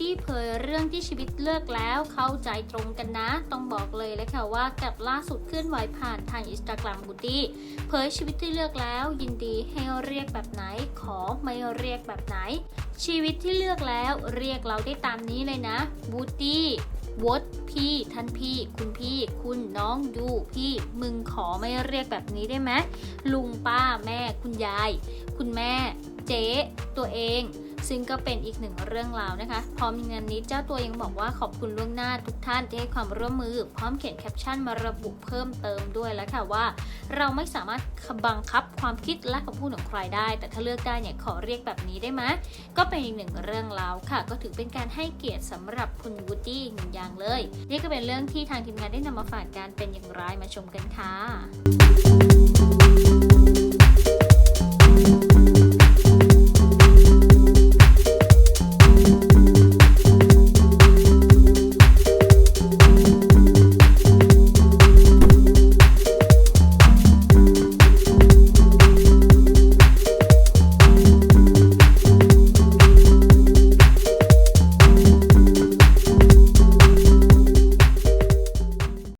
ดี้เผยเรื่องที่ชีวิตเลิกแล้วเข้าใจตรงกันนะ ต้องบอกเลยเลยค่ะว่ากับล่าสุดเคลื่อนไหวผ่านทางอินสตาแกรมบูตี้เผยชีวิตที่เลือกแล้ว ยินดีให้เรียกแบบไหน ขอไม่เรียกแบบไหน ชีวิตที่เลือกแล้วเรียกเราได้ตามนี้เลยนะบูตี้วดพี่ท่านพี่ คุณพี่ คุณน้องยูพี่ มึงขอไม่เรียกแบบนี้ได้ไหมลุงป้าแม่คุณยาย คุณแม่ เจ๊ตัวเอง ซึ่งก็เป็นอีกหนึ่งเรื่องราวนะคะ พร้อมในงานนี้เจ้าตัวยังบอกว่าขอบคุณล่วงหน้าทุกท่านที่ให้ความร่วมมือ พร้อมเขียนแคปชั่นมาระบุเพิ่มเติมด้วยแล้วค่ะว่า เราไม่สามารถบังคับความคิดและคำพูดของใครได้ แต่ถ้าเลือกได้เนี่ยขอเรียกแบบนี้ได้ไหมก็เป็นอีกหนึ่งเรื่องราวค่ะ ก็ถือเป็นการให้เกียรติสำหรับคุณวูดดี้หนึ่งอย่างเลย นี่ก็เป็นเรื่องที่ทางทีมงานได้นำมาฝากกันเป็นอย่างไรมาชมกันค่ะ